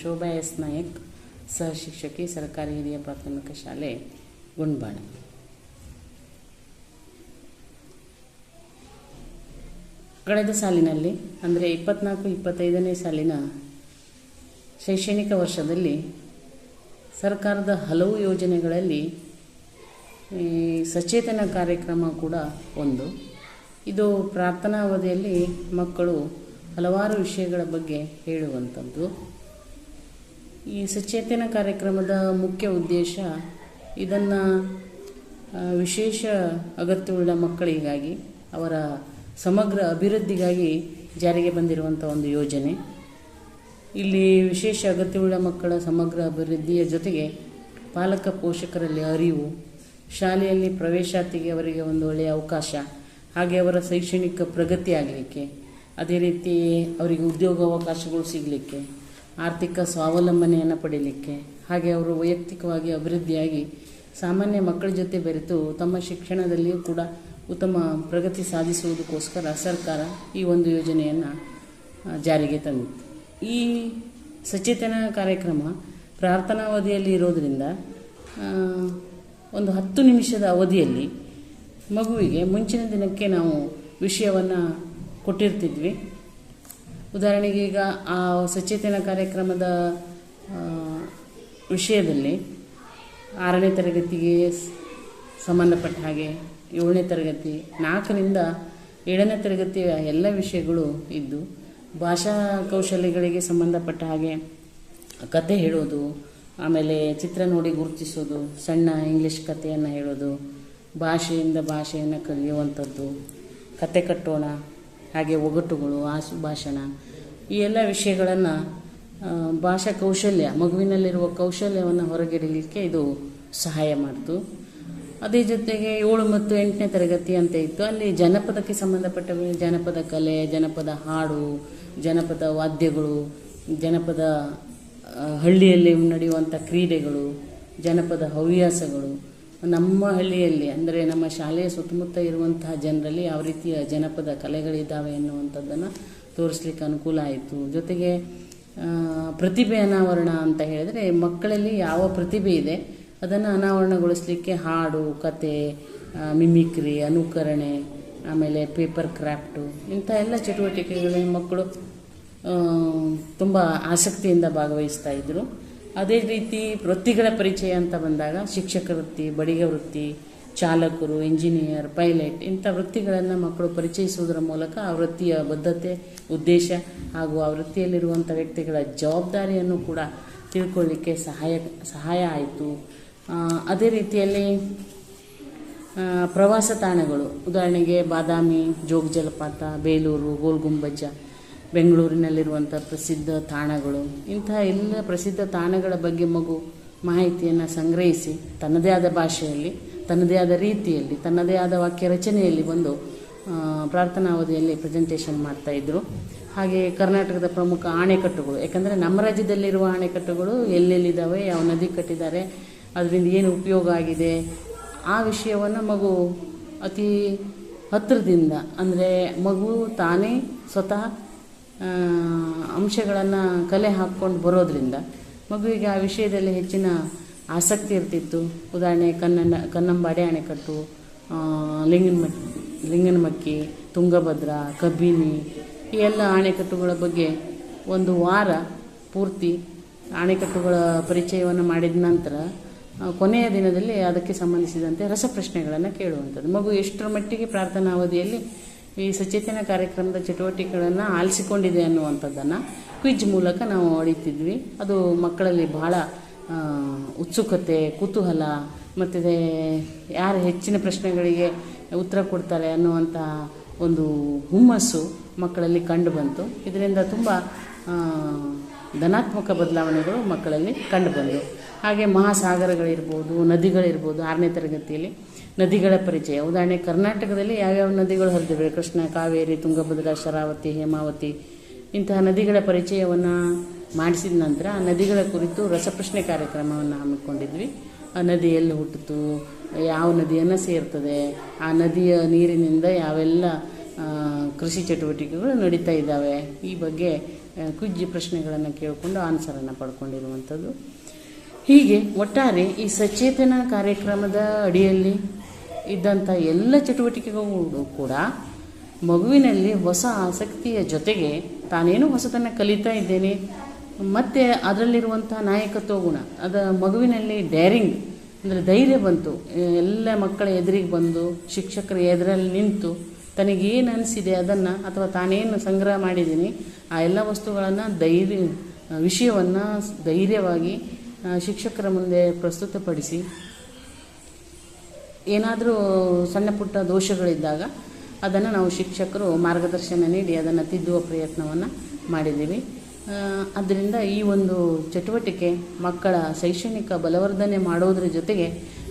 Shobha S. Nayak, ಸಹ ಶಿಕ್ಷಕಿ, ಸರ್ಕಾರಿ ಹಿರಿಯ ಪ್ರಾಥಮಿಕ ಶಾಲೆ, ಗುಂಡ್ಬಾಣ. ಕಳೆದ ಸಾಲಿನಲ್ಲಿ, ಅಂದರೆ ಇಪ್ಪತ್ನಾಲ್ಕು, ಇಪ್ಪತ್ತೈದನೇ ಸಾಲಿನ ಶೈಕ್ಷಣಿಕ ವರ್ಷದಲ್ಲಿ ಸರ್ಕಾರದ ಹಲವು ಯೋಜನೆಗಳಲ್ಲಿ ಸಚೇತನ ಕಾರ್ಯಕ್ರಮ ಕೂಡ ಒಂದು. ಇದು ಪ್ರಾರ್ಥನಾ ಅವಧಿಯಲ್ಲಿ ಮಕ್ಕಳು ಹಲವಾರು ವಿಷಯಗಳ ಬಗ್ಗೆ ಹೇಳುವಂಥದ್ದು. ಈ ಸಚೇತನ ಕಾರ್ಯಕ್ರಮದ ಮುಖ್ಯ ಉದ್ದೇಶ ಇದನ್ನು ವಿಶೇಷ ಅಗತ್ಯವುಳ್ಳ ಮಕ್ಕಳಿಗಾಗಿ, ಅವರ ಸಮಗ್ರ ಅಭಿವೃದ್ಧಿಗಾಗಿ ಜಾರಿಗೆ ಬಂದಿರುವಂಥ ಒಂದು ಯೋಜನೆ. ಇಲ್ಲಿ ವಿಶೇಷ ಅಗತ್ಯವುಳ್ಳ ಮಕ್ಕಳ ಸಮಗ್ರ ಅಭಿವೃದ್ಧಿಯ ಜೊತೆಗೆ ಪಾಲಕ ಪೋಷಕರಲ್ಲಿ ಅರಿವು, ಶಾಲೆಯಲ್ಲಿ ಪ್ರವೇಶಾತಿಗೆ ಅವರಿಗೆ ಒಂದು ಒಳ್ಳೆಯ ಅವಕಾಶ, ಹಾಗೆ ಅವರ ಶೈಕ್ಷಣಿಕ ಪ್ರಗತಿ ಆಗಲಿಕ್ಕೆ, ಅದೇ ರೀತಿ ಅವರಿಗೆ ಉದ್ಯೋಗ ಅವಕಾಶಗಳು ಸಿಗಲಿಕ್ಕೆ ಆರ್ಥಿಕ ಸ್ವಾವಲಂಬನೆಯನ್ನು ಪಡೀಲಿಕ್ಕೆ, ಹಾಗೆ ಅವರು ವೈಯಕ್ತಿಕವಾಗಿ ಅಭಿವೃದ್ಧಿಯಾಗಿ ಸಾಮಾನ್ಯ ಮಕ್ಕಳ ಜೊತೆ ಬೆರೆತು ತಮ್ಮ ಶಿಕ್ಷಣದಲ್ಲಿಯೂ ಕೂಡ ಉತ್ತಮ ಪ್ರಗತಿ ಸಾಧಿಸುವುದಕ್ಕೋಸ್ಕರ ಸರ್ಕಾರ ಈ ಒಂದು ಯೋಜನೆಯನ್ನು ಜಾರಿಗೆ ತಂದಿತ್ತು. ಈ ಸಚೇತನ ಕಾರ್ಯಕ್ರಮ ಪ್ರಾರ್ಥನಾ ಅವಧಿಯಲ್ಲಿ ಇರೋದರಿಂದ ಒಂದು ಹತ್ತು ನಿಮಿಷದ ಅವಧಿಯಲ್ಲಿ ಮಗುವಿಗೆ ಮುಂಚಿನ ದಿನಕ್ಕೆ ನಾವು ವಿಷಯವನ್ನು ಕೊಟ್ಟಿರ್ತಿದ್ವಿ. ಉದಾಹರಣೆಗೆ ಈಗ ಆ ಸಚೇತನ ಕಾರ್ಯಕ್ರಮದ ವಿಷಯದಲ್ಲಿ ಆರನೇ ತರಗತಿಗೆ ಸಂಬಂಧಪಟ್ಟ ಹಾಗೆ ಏಳನೇ ತರಗತಿ, ನಾಲ್ಕರಿಂದ ಏಳನೇ ತರಗತಿಯ ಎಲ್ಲ ವಿಷಯಗಳು ಇದ್ದು, ಭಾಷಾ ಕೌಶಲ್ಯಗಳಿಗೆ ಸಂಬಂಧಪಟ್ಟ ಹಾಗೆ ಕತೆ ಹೇಳೋದು, ಆಮೇಲೆ ಚಿತ್ರ ನೋಡಿ ಗುರುತಿಸೋದು, ಸಣ್ಣ ಇಂಗ್ಲೀಷ್ ಕಥೆಯನ್ನು ಹೇಳೋದು, ಭಾಷೆಯಿಂದ ಭಾಷೆಯನ್ನು ಕಲಿಯುವಂಥದ್ದು, ಕತೆ ಕಟ್ಟೋಣ ಹಾಗೆ ಒಗಟುಗಳು ಆಸು ಭಾಷಣ ಈ ಎಲ್ಲ ವಿಷಯಗಳನ್ನು ಭಾಷಾ ಕೌಶಲ್ಯ, ಮಗುವಿನಲ್ಲಿರುವ ಕೌಶಲ್ಯವನ್ನು ಹೊರಗಿಡಲಿಕ್ಕೆ ಇದು ಸಹಾಯ ಮಾಡಿತು. ಅದೇ ಜೊತೆಗೆ ಏಳು ಮತ್ತು ಎಂಟನೇ ತರಗತಿ ಅಂತ ಇತ್ತು. ಅಲ್ಲಿ ಜನಪದಕ್ಕೆ ಸಂಬಂಧಪಟ್ಟ ಜನಪದ ಕಲೆ, ಜನಪದ ಹಾಡು, ಜನಪದ ವಾದ್ಯಗಳು, ಜನಪದ ಹಳ್ಳಿಯಲ್ಲಿ ನಡೆಯುವಂಥ ಕ್ರೀಡೆಗಳು, ಜನಪದ ಹವ್ಯಾಸಗಳು ನಮ್ಮ ಹಳ್ಳಿಯಲ್ಲಿ, ಅಂದರೆ ನಮ್ಮ ಶಾಲೆಯ ಸುತ್ತಮುತ್ತ ಇರುವಂತಹ ಜನರಲ್ಲಿ ಯಾವ ರೀತಿಯ ಜನಪದ ಕಲೆಗಳಿದ್ದಾವೆ ಎನ್ನುವಂಥದ್ದನ್ನು ತೋರಿಸ್ಲಿಕ್ಕೆ ಅನುಕೂಲ ಆಯಿತು. ಜೊತೆಗೆ ಪ್ರತಿಭೆ ಅನಾವರಣ ಅಂತ ಹೇಳಿದರೆ ಮಕ್ಕಳಲ್ಲಿ ಯಾವ ಪ್ರತಿಭೆ ಇದೆ, ಅದನ್ನು ಅನಾವರಣಗೊಳಿಸಲಿಕ್ಕೆ ಹಾಡು, ಕತೆ ಮಿಮಿಕ್ರಿ, ಅನುಕರಣೆ, ಆಮೇಲೆ ಪೇಪರ್ ಕ್ರಾಫ್ಟು ಇಂಥ ಎಲ್ಲ ಚಟುವಟಿಕೆಗಳಲ್ಲಿ ಮಕ್ಕಳು ತುಂಬ ಆಸಕ್ತಿಯಿಂದ ಭಾಗವಹಿಸ್ತಾ ಇದ್ದರು ಅದೇ ರೀತಿ ವೃತ್ತಿಗಳ ಪರಿಚಯ ಅಂತ ಬಂದಾಗ ಶಿಕ್ಷಕ ವೃತ್ತಿ, ಬಡಿಗೆ ವೃತ್ತಿ, ಚಾಲಕರು ಇಂಜಿನಿಯರ್ ಪೈಲಟ್ ಇಂಥ ವೃತ್ತಿಗಳನ್ನು ಮಕ್ಕಳು ಪರಿಚಯಿಸುವುದರ ಮೂಲಕ ಆ ವೃತ್ತಿಯ ಬದ್ಧತೆ, ಉದ್ದೇಶ ಹಾಗೂ ಆ ವೃತ್ತಿಯಲ್ಲಿರುವಂಥ ವ್ಯಕ್ತಿಗಳ ಜವಾಬ್ದಾರಿಯನ್ನು ಕೂಡ ತಿಳ್ಕೊಳ್ಳಿಕ್ಕೆ ಸಹಾಯ ಸಹಾಯ ಆಯಿತು. ಅದೇ ರೀತಿಯಲ್ಲಿ ಪ್ರವಾಸ ತಾಣಗಳು. ಉದಾಹರಣೆಗೆ ಬಾದಾಮಿ, ಜೋಗ ಜಲಪಾತ, ಬೇಲೂರು ಗೋಲ್ಗುಂಬಜ್ಜ ಬೆಂಗಳೂರಿನಲ್ಲಿರುವಂಥ ಪ್ರಸಿದ್ಧ ತಾಣಗಳು. ಇಂತಹ ಎಲ್ಲ ಪ್ರಸಿದ್ಧ ತಾಣಗಳ ಬಗ್ಗೆ ಮಗು ಮಾಹಿತಿಯನ್ನು ಸಂಗ್ರಹಿಸಿ, ತನ್ನದೇ ಆದ ಭಾಷೆಯಲ್ಲಿ, ತನ್ನದೇ ಆದ ರೀತಿಯಲ್ಲಿ, ತನ್ನದೇ ಆದ ವಾಕ್ಯ ರಚನೆಯಲ್ಲಿ ಪ್ರಾರ್ಥನಾವಧಿಯಲ್ಲಿ ಪ್ರಾರ್ಥನಾ ಅವಧಿಯಲ್ಲಿ ಪ್ರೆಸೆಂಟೇಷನ್ ಇದ್ರು. ಹಾಗೆ ಕರ್ನಾಟಕದ ಪ್ರಮುಖ ಅಣೆಕಟ್ಟುಗಳು ಯಾಕಂದರೆ ನಮ್ಮ ರಾಜ್ಯದಲ್ಲಿರುವ ಅಣೆಕಟ್ಟುಗಳು ಎಲ್ಲೆಲ್ಲಿದ್ದಾವೆ, ಯಾವ ನದಿ ಕಟ್ಟಿದ್ದಾರೆ, ಅದರಿಂದ ಏನು ಉಪಯೋಗ ಆಗಿದೆ, ಆ ವಿಷಯವನ್ನು ಮಗು ಅತಿ ಹತ್ತಿರದಿಂದ ಅಂದರೆ ಮಗು ತಾನೇ ಸ್ವತಃ ಅಂಶಗಳನ್ನು ಕಲೆ ಹಾಕ್ಕೊಂಡು ಬರೋದ್ರಿಂದ ಮಗುವಿಗೆ ಆ ವಿಷಯದಲ್ಲಿ ಹೆಚ್ಚಿನ ಆಸಕ್ತಿ ಇರ್ತಿತ್ತು. ಉದಾಹರಣೆ ಕನ್ನಡ ಕನ್ನಂಬಾಡಿ ಅಣೆಕಟ್ಟು ಲಿಂಗನಮಕ್ಕಿ ಲಿಂಗನಮಕ್ಕಿ ತುಂಗಭದ್ರಾ ಕಬ್ಬಿನಿ ಈ ಎಲ್ಲ ಅಣೆಕಟ್ಟುಗಳ ಬಗ್ಗೆ ಒಂದು ವಾರ ಪೂರ್ತಿ ಅಣೆಕಟ್ಟುಗಳ ಪರಿಚಯವನ್ನು ಮಾಡಿದ ನಂತರ ಕೊನೆಯ ದಿನದಲ್ಲಿ ಅದಕ್ಕೆ ಸಂಬಂಧಿಸಿದಂತೆ ರಸಪ್ರಶ್ನೆಗಳನ್ನು ಕೇಳುವಂಥದ್ದು. ಮಗು ಎಷ್ಟರ ಮಟ್ಟಿಗೆ ಪ್ರಾರ್ಥನಾ ಅವಧಿಯಲ್ಲಿ ಈ ಸಚೇತನ ಕಾರ್ಯಕ್ರಮದ ಚಟುವಟಿಕೆಗಳನ್ನು ಆಲಿಸಿಕೊಂಡಿದೆ ಅನ್ನುವಂಥದ್ದನ್ನು ಕ್ವಿಜ್ ಮೂಲಕ ನಾವು ಹೊಡಿತಿದ್ವಿ. ಅದು ಮಕ್ಕಳಲ್ಲಿ ಬಹಳ ಉತ್ಸುಕತೆ, ಕುತೂಹಲ ಮತ್ತು ಯಾರು ಹೆಚ್ಚಿನ ಪ್ರಶ್ನೆಗಳಿಗೆ ಉತ್ತರ ಕೊಡ್ತಾರೆ ಅನ್ನುವಂಥ ಒಂದು ಹುಮ್ಮಸ್ಸು ಮಕ್ಕಳಲ್ಲಿ ಕಂಡು ಬಂತು. ಇದರಿಂದ ತುಂಬ ಧನಾತ್ಮಕ ಬದಲಾವಣೆಗಳು ಮಕ್ಕಳಲ್ಲಿ ಕಂಡುಬಂದವು ಹಾಗೆ ಮಹಾಸಾಗರಗಳಿರ್ಬೋದು, ನದಿಗಳಿರ್ಬೋದು, ಆರನೇ ತರಗತಿಯಲ್ಲಿ ನದಿಗಳ ಪರಿಚಯ. ಉದಾಹರಣೆ, ಕರ್ನಾಟಕದಲ್ಲಿ ಯಾವ್ಯಾವ ನದಿಗಳು ಹರಿದಿವೆ? ಕೃಷ್ಣ, ಕಾವೇರಿ, ತುಂಗಭದ್ರಾ, ಶರಾವತಿ, ಹೇಮಾವತಿ, ಇಂತಹ ನದಿಗಳ ಪರಿಚಯವನ್ನು ಮಾಡಿಸಿದ ನಂತರ ಆ ನದಿಗಳ ಕುರಿತು ರಸಪ್ರಶ್ನೆ ಕಾರ್ಯಕ್ರಮವನ್ನು ಹಮ್ಮಿಕೊಂಡಿದ್ವಿ. ಆ ನದಿ ಎಲ್ಲಿ ಹುಟ್ಟಿತು ಯಾವ ನದಿಯನ್ನು ಸೇರ್ತದೆ, ಆ ನದಿಯ ನೀರಿನಿಂದ ಯಾವೆಲ್ಲ ಕೃಷಿ ಚಟುವಟಿಕೆಗಳು ನಡೀತಾ ಇದ್ದಾವೆ? ಈ ಬಗ್ಗೆ ಕುಜ್ಜಿ ಪ್ರಶ್ನೆಗಳನ್ನು ಕೇಳಿಕೊಂಡು ಆನ್ಸರನ್ನು ಪಡ್ಕೊಂಡಿರುವಂಥದ್ದು ಹೀಗೆ, ಒಟ್ಟಾರೆ ಈ ಸಚೇತನ ಕಾರ್ಯಕ್ರಮದ ಅಡಿಯಲ್ಲಿ ಇದ್ದಂಥ ಎಲ್ಲ ಚಟುವಟಿಕೆಗಳು ಕೂಡ ಮಗುವಿನಲ್ಲಿ ಹೊಸ ಆಸಕ್ತಿಯ ಜೊತೆಗೆ ತಾನೇನು ಹೊಸತನ್ನು ಕಲಿತಾ ಇದ್ದೇನೆ, ಮತ್ತು ಅದರಲ್ಲಿರುವಂಥ ನಾಯಕತ್ವ ಗುಣ, ಅದ ಮಗುವಿನಲ್ಲಿ ಡ್ಯಾರಿಂಗ್ ಅಂದರೆ ಧೈರ್ಯ ಬಂತು, ಎಲ್ಲ ಮಕ್ಕಳ ಎದುರಿಗೆ ಬಂದು, ಶಿಕ್ಷಕರ ಎದುರಲ್ಲಿ ನಿಂತು ತನಗೇನು ಅನಿಸಿದೆ ಅದನ್ನು ಅಥವಾ ತಾನೇನು ಸಂಗ್ರಹ ಮಾಡಿದ್ದೀನಿ, ಆ ಎಲ್ಲ ವಸ್ತುಗಳನ್ನು ಧೈರ್ಯ, ವಿಷಯವನ್ನು ಧೈರ್ಯವಾಗಿ ಶಿಕ್ಷಕರ ಮುಂದೆ ಪ್ರಸ್ತುತಪಡಿಸಿ ಏನಾದರೂ ಸಣ್ಣ ಪುಟ್ಟ ದೋಷಗಳಿದ್ದಾಗ ಅದನ್ನು ನಾವು ಶಿಕ್ಷಕರು ಮಾರ್ಗದರ್ಶನ ನೀಡಿ ಅದನ್ನು ತಿದ್ದುವ ಪ್ರಯತ್ನವನ್ನು ಮಾಡಿದ್ದೀವಿ. ಅದರಿಂದ ಈ ಒಂದು ಚಟುವಟಿಕೆ ಮಕ್ಕಳ ಶೈಕ್ಷಣಿಕ ಬಲವರ್ಧನೆ ಮಾಡೋದ್ರ ಜೊತೆಗೆ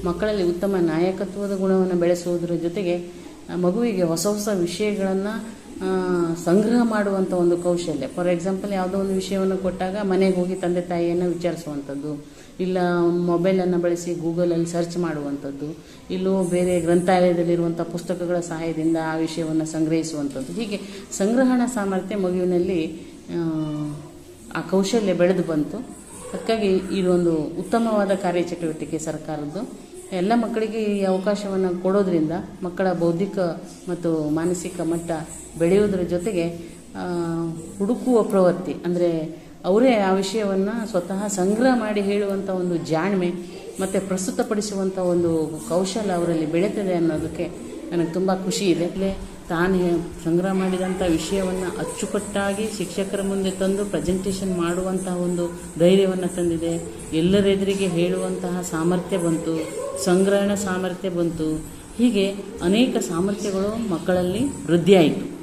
ಮಕ್ಕಳಲ್ಲಿ ಉತ್ತಮ ನಾಯಕತ್ವದ ಗುಣವನ್ನು ಬೆಳೆಸುವುದರ ಜೊತೆಗೆ ಮಗುವಿಗೆ ಹೊಸ ಹೊಸ ವಿಷಯಗಳನ್ನು ಸಂಗ್ರಹ ಮಾಡುವಂಥ ಒಂದು ಕೌಶಲ್ಯ. ಫಾರ್ ಎಕ್ಸಾಂಪಲ್ ಯಾವುದೋ ಒಂದು ವಿಷಯವನ್ನು ಕೊಟ್ಟಾಗ ಮನೆಗೆ ಹೋಗಿ ತಂದೆ ತಾಯಿಯನ್ನು ವಿಚಾರಿಸುವಂಥದ್ದು ಇಲ್ಲ ಮೊಬೈಲನ್ನು ಬಳಸಿ ಗೂಗಲಲ್ಲಿ ಸರ್ಚ್ ಮಾಡುವಂಥದ್ದು ಇಲ್ಲೂ ಬೇರೆ ಗ್ರಂಥಾಲಯದಲ್ಲಿರುವಂಥ ಪುಸ್ತಕಗಳ ಸಹಾಯದಿಂದ ಆ ವಿಷಯವನ್ನು ಸಂಗ್ರಹಿಸುವಂಥದ್ದು. ಹೀಗೆ ಸಂಗ್ರಹಣಾ ಸಾಮರ್ಥ್ಯ ಮಗುವಿನಲ್ಲಿ ಆ, ಕೌಶಲ್ಯ ಬೆಳೆದು ಬಂತು. ಅದಕ್ಕಾಗಿ ಇದೊಂದು ಉತ್ತಮವಾದ ಕಾರ್ಯಚಟುವಟಿಕೆ ಸರ್ಕಾರದ್ದು. ಎಲ್ಲ ಮಕ್ಕಳಿಗೆ ಈ ಅವಕಾಶವನ್ನು ಕೊಡೋದ್ರಿಂದ ಮಕ್ಕಳ ಬೌದ್ಧಿಕ ಮತ್ತು ಮಾನಸಿಕ ಮಟ್ಟ ಬೆಳೆಯೋದ್ರ ಜೊತೆಗೆ ಹುಡುಕುವ ಪ್ರವೃತ್ತಿ ಅಂದರೆ ಅವರೇ ಆ ವಿಷಯವನ್ನು ಸ್ವತಃ ಸಂಗ್ರಹ ಮಾಡಿ ಹೇಳುವಂಥ ಒಂದು ಜಾಣ್ಮೆ ಮತ್ತು ಪ್ರಸ್ತುತಪಡಿಸುವಂಥ ಒಂದು ಕೌಶಲ ಅವರಲ್ಲಿ ಬೆಳೀತದೆ ಅನ್ನೋದಕ್ಕೆ ನನಗೆ ತುಂಬ ಖುಷಿ ಇದೆ. ಇಲ್ಲೇ ತಾನು ಸಂಗ್ರಹ ಮಾಡಿದಂಥ ವಿಷಯವನ್ನು ಅಚ್ಚುಕಟ್ಟಾಗಿ ಶಿಕ್ಷಕರ ಮುಂದೆ ತಂದು ಪ್ರೆಸೆಂಟೇಷನ್ ಮಾಡುವಂತಹ ಒಂದು ಧೈರ್ಯವನ್ನು ತಂದಿದೆ. ಎಲ್ಲರೆದುರಿಗೆ ಹೇಳುವಂತಹ ಸಾಮರ್ಥ್ಯ ಬಂತು, ಸಂಗ್ರಹಣ ಸಾಮರ್ಥ್ಯ ಬಂತು. ಹೀಗೆ ಅನೇಕ ಸಾಮರ್ಥ್ಯಗಳು ಮಕ್ಕಳಲ್ಲಿ ವೃದ್ಧಿಯಾಯಿತು.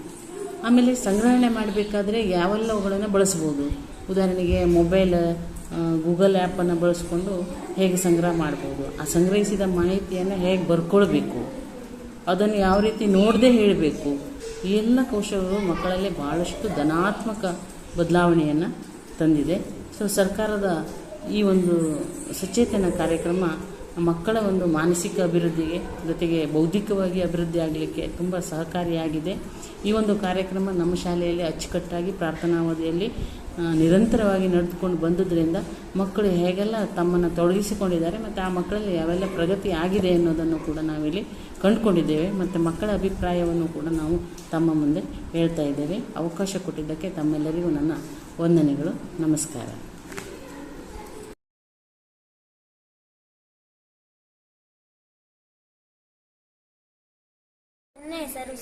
ಆಮೇಲೆ ಸಂಗ್ರಹಣೆ ಮಾಡಬೇಕಾದ್ರೆ ಯಾವೆಲ್ಲವುಗಳನ್ನು ಬಳಸ್ಬೋದು? ಉದಾಹರಣೆಗೆ ಮೊಬೈಲ್ ಗೂಗಲ್ ಆ್ಯಪನ್ನು ಬಳಸ್ಕೊಂಡು ಹೇಗೆ ಸಂಗ್ರಹ ಮಾಡ್ಬೋದು? ಆ ಸಂಗ್ರಹಿಸಿದ ಮಾಹಿತಿಯನ್ನು ಹೇಗೆ ಬರ್ಕೊಳ್ಬೇಕು? ಅದನ್ನು ಯಾವ ರೀತಿ ನೋಡದೆ ಹೇಳಬೇಕು? ಈ ಎಲ್ಲ ಕೌಶಲಗಳು ಮಕ್ಕಳಲ್ಲಿ ಭಾಳಷ್ಟು ಧನಾತ್ಮಕ ಬದಲಾವಣೆಯನ್ನು ತಂದಿದೆ. ಸೊ, ಸರ್ಕಾರದ ಈ ಒಂದು ಸಚೇತನ ಕಾರ್ಯಕ್ರಮ ಮಕ್ಕಳ ಒಂದು ಮಾನಸಿಕ ಅಭಿವೃದ್ಧಿಗೆ ಜೊತೆಗೆ ಬೌದ್ಧಿಕವಾಗಿ ಅಭಿವೃದ್ಧಿ ಆಗಲಿಕ್ಕೆ ತುಂಬ ಸಹಕಾರಿಯಾಗಿದೆ. ಈ ಒಂದು ಕಾರ್ಯಕ್ರಮ ನಮ್ಮ ಶಾಲೆಯಲ್ಲಿ ಅಚ್ಚುಕಟ್ಟಾಗಿ ಪ್ರಾರ್ಥನಾವಧಿಯಲ್ಲಿ ನಿರಂತರವಾಗಿ ನಡೆದುಕೊಂಡು ಬಂದುದರಿಂದ ಮಕ್ಕಳು ಹೇಗೆಲ್ಲ ತಮ್ಮನ್ನು ತೊಡಗಿಸಿಕೊಂಡಿದ್ದಾರೆ ಮತ್ತು ಆ ಮಕ್ಕಳಲ್ಲಿ ಯಾವೆಲ್ಲ ಪ್ರಗತಿ ಆಗಿದೆ ಅನ್ನೋದನ್ನು ಕೂಡ ನಾವಿಲ್ಲಿ ಕಂಡುಕೊಂಡಿದ್ದೇವೆ. ಮತ್ತು ಮಕ್ಕಳ ಅಭಿಪ್ರಾಯವನ್ನು ಕೂಡ ನಾವು ತಮ್ಮ ಮುಂದೆ ಹೇಳ್ತಾ ಇದ್ದೇವೆ. ಅವಕಾಶ ಕೊಟ್ಟಿದ್ದಕ್ಕೆ ತಮ್ಮೆಲ್ಲರಿಗೂ ನನ್ನ ವಂದನೆಗಳು. ನಮಸ್ಕಾರ.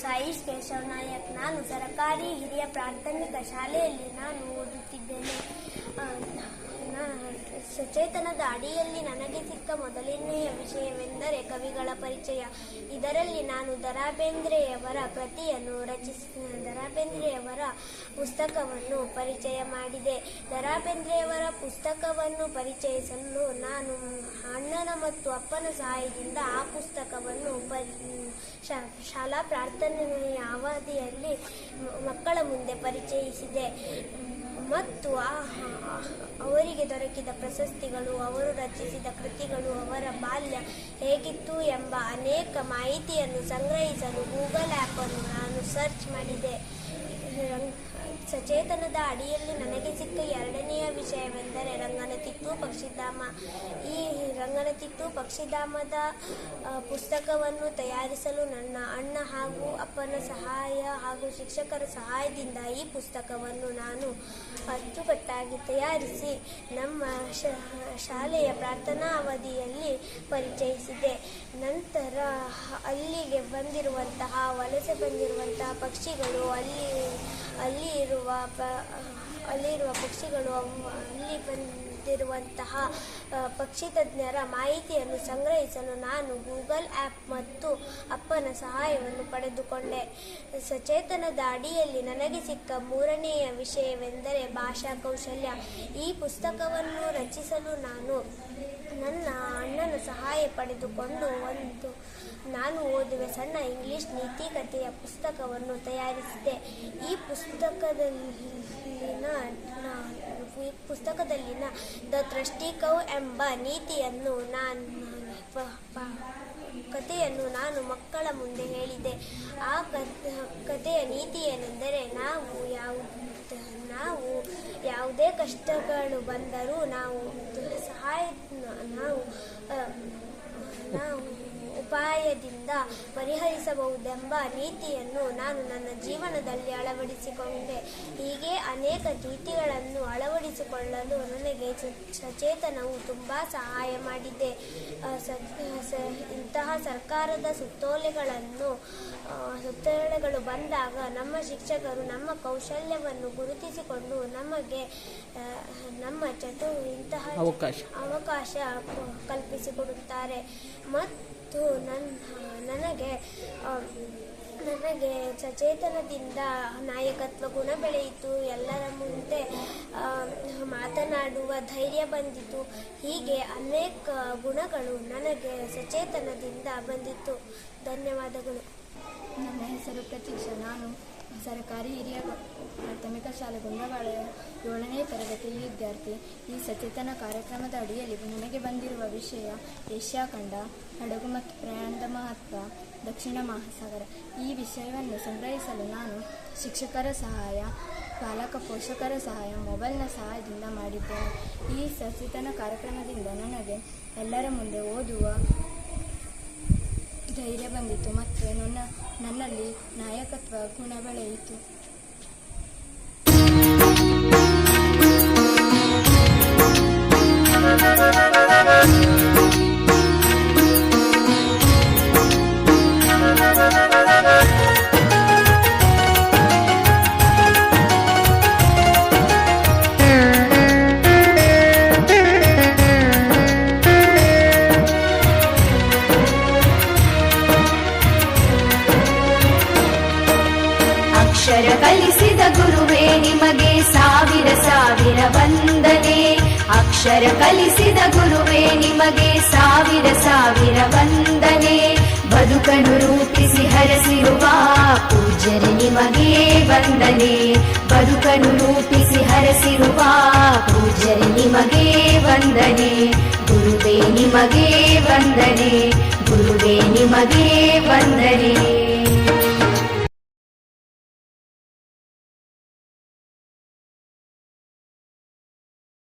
ನನ್ನ ಕೇಶವ ನಾಯಕ್ ನಾನು ಸರಕಾರಿ ಹಿರಿಯ ಪ್ರಾಥಮಿಕ ಶಾಲೆಯಲ್ಲಿ ನಾನು ಓದುತ್ತಿದ್ದೇನೆ. ಸಚೇತನದ ಅಡಿಯಲ್ಲಿ ನನಗೆ ಸಿಕ್ಕ ಮೊದಲನೆಯ ವಿಷಯವೆಂದರೆ ಕವಿಗಳ ಪರಿಚಯ. ಇದರಲ್ಲಿ ನಾನು ದರಾಬೇಂದ್ರೆಯವರ ಕೃತಿಯನ್ನು ರಚಿಸಿ ದರಾಬೇಂದ್ರೆಯವರ ಪುಸ್ತಕವನ್ನು ಪರಿಚಯ ಮಾಡಿದೆ. ದರಾಬೇಂದ್ರೆಯವರ ಪುಸ್ತಕವನ್ನು ಪರಿಚಯಿಸಲು ನಾನು ಅಣ್ಣನ ಮತ್ತು ಅಪ್ಪನ ಸಹಾಯದಿಂದ ಆ ಪುಸ್ತಕವನ್ನು ಶಾಲಾ ಪ್ರಾರ್ಥನೆಯ ಅವಧಿಯಲ್ಲಿ ಮಕ್ಕಳ ಮುಂದೆ ಪರಿಚಯಿಸಿದೆ. ಮತ್ತು ಅವರಿಗೆ ದೊರಕಿದ ಪ್ರಶಸ್ತಿಗಳು, ಅವರು ರಚಿಸಿದ ಕೃತಿಗಳು, ಅವರ ಬಾಲ್ಯ ಹೇಗಿತ್ತು ಎಂಬ ಅನೇಕ ಮಾಹಿತಿಯನ್ನು ಸಂಗ್ರಹಿಸಲು ಗೂಗಲ್ ಆ್ಯಪನ್ನು ನಾನು ಸರ್ಚ್ ಮಾಡಿದೆ. ಸಚೇತನದ ಅಡಿಯಲ್ಲಿ ನನಗೆ ಸಿಕ್ಕ ಎರಡನೆಯ ವಿಷಯವೆಂದರೆ ರಂಗನತಿತ್ತು ಪಕ್ಷಿಧಾಮ. ಈ ರಂಗನತಿತ್ತು ಪಕ್ಷಿಧಾಮದ ಪುಸ್ತಕವನ್ನು ತಯಾರಿಸಲು ನನ್ನ ಅಣ್ಣ ಹಾಗೂ ಅಪ್ಪನ ಸಹಾಯ ಹಾಗೂ ಶಿಕ್ಷಕರ ಸಹಾಯದಿಂದ ಈ ಪುಸ್ತಕವನ್ನು ನಾನು ಅಚ್ಚುಕಟ್ಟಾಗಿ ತಯಾರಿಸಿ ನಮ್ಮ ಶಾಲೆಯ ಪ್ರಾರ್ಥನಾ ಅವಧಿಯಲ್ಲಿ ಪರಿಚಯಿಸಿದೆ. ನಂತರ ಅಲ್ಲಿಗೆ ಬಂದಿರುವಂತಹ, ವಲಸೆ ಬಂದಿರುವಂತಹ ಪಕ್ಷಿಗಳು ಅಲ್ಲಿ ಅಲ್ಲಿ ಇರುವ ಅಲ್ಲಿರುವ ಪಕ್ಷಿಗಳು ಅಲ್ಲಿ ಬಂದಿರುವಂತಹ ಪಕ್ಷಿ ತಜ್ಞರ ಮಾಹಿತಿಯನ್ನು ಸಂಗ್ರಹಿಸಲು ನಾನು ಗೂಗಲ್ ಆ್ಯಪ್ ಮತ್ತು ಅಪ್ಪನ ಸಹಾಯವನ್ನು ಪಡೆದುಕೊಂಡೆ. ಸಚೇತನದ ಅಡಿಯಲ್ಲಿ ನನಗೆ ಸಿಕ್ಕ ಮೂರನೆಯ ವಿಷಯವೆಂದರೆ ಭಾಷಾ ಕೌಶಲ್ಯ. ಈ ಪುಸ್ತಕವನ್ನು ರಚಿಸಲು ನಾನು ನನ್ನ ಅಣ್ಣನ ಸಹಾಯ ಪಡೆದುಕೊಂಡು ಒಂದು ನಾನು ಓದುವ ಸಣ್ಣ ಇಂಗ್ಲಿಷ್ ನೀತಿ ಕಥೆಯ ಪುಸ್ತಕವನ್ನು ತಯಾರಿಸಿದೆ. ಈ ಪುಸ್ತಕದಲ್ಲಿನ ಈ ಪುಸ್ತಕದಲ್ಲಿನ ದ ಥ್ರಸ್ಟಿ ಕೌ ಎಂಬ ನೀತಿಯನ್ನು ನಾನು ಕಥೆಯನ್ನು ನಾನು ಮಕ್ಕಳ ಮುಂದೆ ಹೇಳಿದೆ. ಆ ಕಥೆಯ ನೀತಿ ಏನೆಂದರೆ ನಾವು ಯಾವ, ನಾವು ಯಾವುದೇ ಕಷ್ಟಗಳು ಬಂದರೂ ನಾವು ಸಹಾಯ, ನಾವು ನಾವು ಉಪಾಯದಿಂದ ಪರಿಹರಿಸಬಹುದೆಂಬ ನೀತಿಯನ್ನು ನಾನು ನನ್ನ ಜೀವನದಲ್ಲಿ ಅಳವಡಿಸಿಕೊಂಡೆ. ಹೀಗೆ ಅನೇಕ ನೀತಿಗಳನ್ನು ಅಳವಡಿಸಿಕೊಳ್ಳಲು ನನಗೆ ಸಚೇತನವು ತುಂಬ ಸಹಾಯ ಮಾಡಿದೆ. ಇಂತಹ ಸರ್ಕಾರದ ಸುತ್ತೋಲೆಗಳನ್ನು ಸುತ್ತೋಲೆಗಳು ಬಂದಾಗ ನಮ್ಮ ಶಿಕ್ಷಕರು ನಮ್ಮ ಕೌಶಲ್ಯವನ್ನು ಗುರುತಿಸಿಕೊಂಡು ನಮಗೆ ನಮ್ಮ ಚಟು ಇಂತಹ ಅವಕಾಶ. ಅವಕಾಶ ಕಲ್ಪಿಸಿಕೊಡುತ್ತಾರೆ. ಮತ್ತು ನನ್ನ ನನಗೆ ನನಗೆ ಸಚೇತನದಿಂದ ನಾಯಕತ್ವ ಗುಣ ಬೆಳೆಯಿತು. ಎಲ್ಲರ ಮುಂದೆ ಮಾತನಾಡುವ ಧೈರ್ಯ ಬಂದಿತು. ಹೀಗೆ ಅನೇಕ ಗುಣಗಳು ನನಗೆ ಸಚೇತನದಿಂದ ಬಂದಿತ್ತು. ಧನ್ಯವಾದಗಳು. ನನ್ನ ಹೆಸರು ಪ್ರತೀಕ್ಷಾ. ನಾನು ಸರ್ಕಾರಿ ಹಿರಿಯ ಪ್ರಾಥಮಿಕ ಶಾಲೆ ಗುಂಡವಾಳ ಏಳನೇ ತರಗತಿ ವಿದ್ಯಾರ್ಥಿ ಈ ಸಚೇತನ ಕಾರ್ಯಕ್ರಮದ ಅಡಿಯಲ್ಲಿ ನನಗೆ ಬಂದಿರುವ ವಿಷಯ ಏಷ್ಯಾ ಖಂಡ, ಹಡಗು ಮತ್ತು ಪ್ರಯಾಣದ ಮಹತ್ವ, ದಕ್ಷಿಣ ಮಹಾಸಾಗರ. ಈ ವಿಷಯವನ್ನು ಸಂಗ್ರಹಿಸಲು ನಾನು ಶಿಕ್ಷಕರ ಸಹಾಯ ಪಾಲಕ ಪೋಷಕರ ಸಹಾಯ, ಮೊಬೈಲ್ನ ಸಹಾಯದಿಂದ ಮಾಡಿದ್ದೇನೆ. ಈ ಸಚೇತನ ಕಾರ್ಯಕ್ರಮದಿಂದ ನನಗೆ ಎಲ್ಲರ ಮುಂದೆ ಓದುವ ಧೈರ್ಯ ಬಂದಿತು ಮತ್ತು ನನ್ನ ನನ್ನಲ್ಲಿ ನಾಯಕತ್ವ ಗುಣ ಬೆಳೆಯಿತು. ನಿಮಗೆ ಸಾವಿರ ಸಾವಿರ ವಂದನೆ. ಬದುಕನು ರೂಪಿಸಿ ಹರಸಿರುವ ಪೂಜ್ಯರೆ ನಿಮಗೆ ವಂದನೆ. ಬದುಕನು ರೂಪಿಸಿ ಹರಸಿರುವ ಪೂಜ್ಯರೆ ನಿಮಗೆ ವಂದನೆ. ಗುರುವೇ ನಿಮಗೆ ವಂದನೆ. ಗುರುವೇ ನಿಮಗೆ ವಂದನೆ.